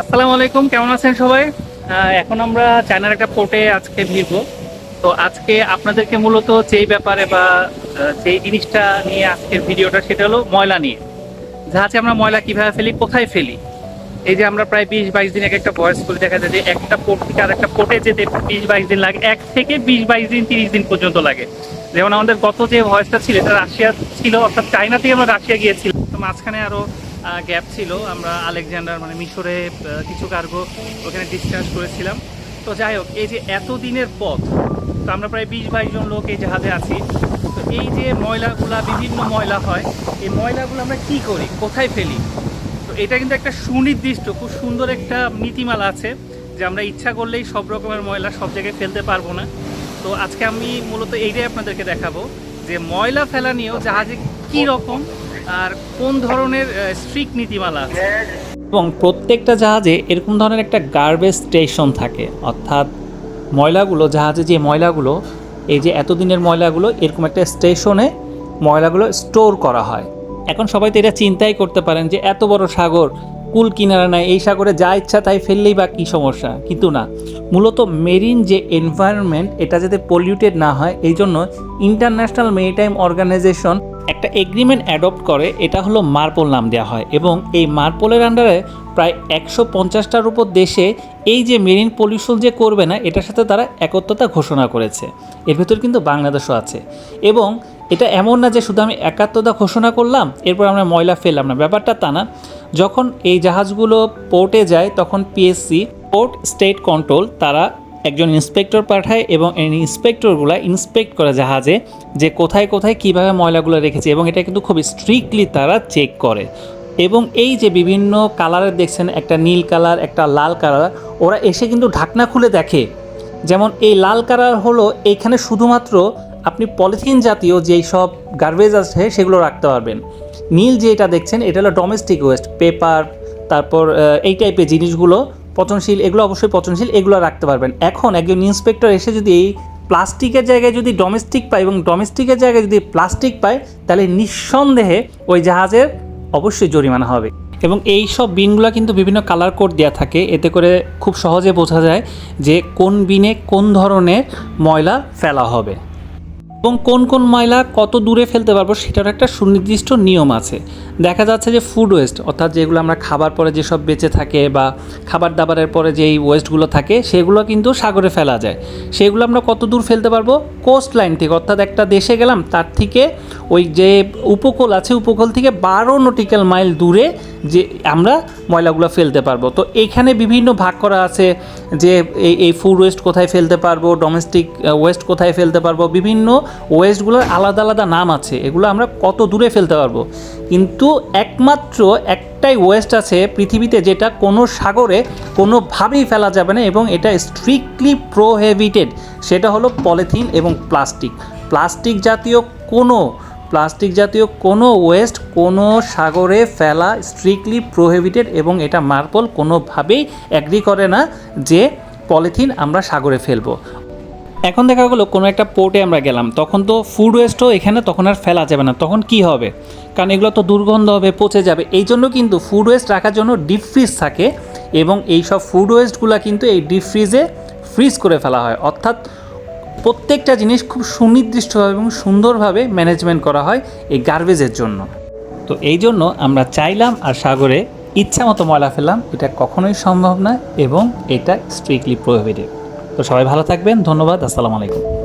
আসসালামু আলাইকুম, কেমন আছেন সবাই? এখন আমরা চায়নার একটা পোর্টে আজকে ভিড়বো। তো আজকে আপনাদেরকে মূলত যেই ব্যাপারে বা যেই জিনিসটা নিয়ে আজকের ভিডিওটা সেটা হলো ময়লা নিয়ে। জাহাজে আমরা ময়লা কীভাবে ফেলি, কোথায় ফেলি? এই যে আমরা প্রায় বিশ বাইশ দিন এক একটা বয়স করে দেখা যায় যে একটা পোর্ট থেকে আর একটা পোর্টে যেতে বিশ বাইশ দিন লাগে, এক থেকে বিশ বাইশ দিন, তিরিশ দিন পর্যন্ত লাগে। যেমন আমাদের গত যে ভয়েসটা ছিল, এটা রাশিয়া ছিল, অর্থাৎ চায়না থেকে আমরা রাশিয়া গিয়েছিলাম। তো মাঝখানে আরও গ্যাপ ছিল। আমরা আলেকজান্ডার মানে মিশরে কিছু কার্গো ওখানে ডিসচার্জ করেছিলাম। তো যাই হোক, এই যে এত দিনের পথ, তো আমরা প্রায় বিশ বাইশ জন লোক এই জাহাজে আছি। তো এই যে ময়লাগুলা, বিভিন্ন ময়লা হয়, এই ময়লাগুলো আমরা কি করি? কোথায় ফেলি? তো এটা কিন্তু একটা সুনির্দিষ্ট, খুব সুন্দর একটা নীতিমালা আছে যে আমরা ইচ্ছা করলেই সব রকমের ময়লা সব জায়গায় ফেলতে পারব না। তো আজকে আমি মূলত এইটাই আপনাদেরকে দেখাবো যে ময়লা ফেলা নিয়েও জাহাজে কী রকম আর কোন ধরনের স্ট্রিক নীতিমালা আছে? এবং প্রত্যেকটা জাহাজে এরকম ধরনের একটা গার্বেজ স্টেশন থাকে। অর্থাৎ ময়লাগুলো, জাহাজে যে ময়লাগুলো, এই যে এতদিনের ময়লাগুলো, এরকম একটা স্টেশনে ময়লাগুলো স্টোর করা হয়। এখন সবাই তো এটা চিন্তাই করতে পারেন যে এত বড় সাগর কুল কিনারা নাই, এই সাগরে যা ইচ্ছা তাই ফেললেই বা কী সমস্যা? কিন্তু না, মূলত মেরিন যে এনভায়রনমেন্ট, এটা যাতে পলিউটেড না হয়, এই জন্য ইন্টারন্যাশনাল মেরিটাইম অর্গানাইজেশন একটা এগ্রিমেন্ট অ্যাডপ্ট করে, এটা হলো মার্পল নাম দেওয়া হয়। এবং এই মার্পলের আন্ডারে প্রায় একশো পঞ্চাশটার উপর দেশে এই যে মেরিন পলিউশন যে করবে না, এটার সাথে তারা একত্রতা ঘোষণা করেছে। এর ভেতর কিন্তু বাংলাদেশও আছে। এবং এটা এমন না যে শুধু আমি একাত্মতা ঘোষণা করলাম, এরপর আমরা ময়লা ফেললাম না, ব্যাপারটা তা না। যখন এই জাহাজগুলো পোর্টে যায়, তখন পিএসসি পোর্ট স্টেট কন্ট্রোল তারা একজন ইন্সপেক্টর পাঠায় এবং এই ইন্সপেক্টরগুলো ইন্সপেক্ট করে জাহাজে যে কোথায় কোথায় কীভাবে ময়লাগুলো রেখেছে এবং এটা কিন্তু খুব স্ট্রিক্টলি তারা চেক করে। এবং এই যে বিভিন্ন কালারের দেখছেন, একটা নীল কালার একটা লাল কালার ওরা এসে কিন্তু ঢাকনা খুলে দেখে। যেমন এই লাল কালার হলো এইখানে শুধুমাত্র আপনি পলিথিন জাতীয় যেই সব গার্বেজ আছে সেগুলো রাখতে পারবেন। নীল যে এটা দেখছেন, এটা হলো ডোমেস্টিক ওয়েস্ট পেপার তারপর এই টাইপের জিনিসগুলো, পচনশীল, এগুলো অবশ্যই পচনশীল, এগুলো রাখতে পারবেন। এখন একজন ইন্সপেক্টর এসে যদি এই প্লাস্টিকের জায়গায় যদি ডোমেস্টিক পায় এবং ডোমেস্টিকের জায়গায় যদি প্লাস্টিক পায়, তাহলে নিঃসন্দেহে ওই জাহাজের অবশ্যই জরিমানা হবে। এবং এই সব বিনগুলো কিন্তু বিভিন্ন কালার কোড দেওয়া থাকে। এতে করে খুব সহজে বোঝা যায় যে কোন বিনে কোন ধরনের ময়লা ফেলা হবে। এবং কোন কোন ময়লা কত দূরে ফেলতে পারব সেটার একটা সুনির্দিষ্ট নিয়ম আছে। দেখা যাচ্ছে যে ফুড ওয়েস্ট অর্থাৎ যেগুলো আমরা খাবার পরে যেসব বেঁচে থাকে বা খাবার দাবারের পরে যেই ওয়েস্টগুলো থাকে, সেগুলো কিন্তু সাগরে ফেলা যায়। সেগুলো আমরা কত দূর ফেলতে পারব? কোস্ট লাইন থেকে, অর্থাৎ একটা দেশে গেলাম, তার থেকে ওই যে উপকূল আছে উপকূল থেকে বারো নটিক্যাল মাইল দূরে যে আমরা ময়লাগুলো ফেলতে পারব। তো এখানে বিভিন্ন ভাগ করা আছে যে এই এই ফুড ওয়েস্ট কোথায় ফেলতে পারব ডোমেস্টিক ওয়েস্ট কোথায় ফেলতে পারব, বিভিন্ন ওয়েস্টগুলোর আলাদা আলাদা নাম আছে, এগুলো আমরা কত দূরে ফেলতে পারব। কিন্তু একমাত্র একটাই ওয়েস্ট আছে পৃথিবীতে যেটা কোনো সাগরে কোনোভাবেই ফেলা যাবে না এবং এটা স্ট্রিক্টলি প্রোহেবিটেড সেটা হলো পলিথিন এবং প্লাস্টিক প্লাস্টিক জাতীয় কোনো প্লাস্টিক জাতীয় কোনো ওয়েস্ট কোনো সাগরে ফেলা স্ট্রিক্টলি প্রোহিবিটেড এবং এটা মার্পল কোনোভাবেই অ্যাগ্রি করে না যে পলিথিন আমরা সাগরে ফেলব। এখন দেখা গেলো কোনো একটা পোর্টে আমরা গেলাম, তখন তো ফুড ওয়েস্টও এখানে তখন আর ফেলা যাবে না, তখন কি হবে? কারণ এগুলো তো দুর্গন্ধ হবে, পচে যাবে, এই জন্য কিন্তু ফুড ওয়েস্ট রাখার জন্য ডিপ ফ্রিজ থাকে এবং এই সব ফুড ওয়েস্টগুলো কিন্তু এই ডিপ ফ্রিজে ফ্রিজ করে ফেলা হয়। অর্থাৎ প্রত্যেকটা জিনিস খুব সুনির্দিষ্টভাবে এবং সুন্দরভাবে ম্যানেজমেন্ট করা হয় এই গার্বেজের জন্য। তো এই জন্য আমরা চাইলাম আর সাগরে ইচ্ছা মতো ময়লা ফেললাম, এটা কখনোই সম্ভব না এবং এটা স্ট্রিক্টলি প্রোহিবিটেড তো সবাই ভালো থাকবেন, ধন্যবাদ, আসসালামু আলাইকুম।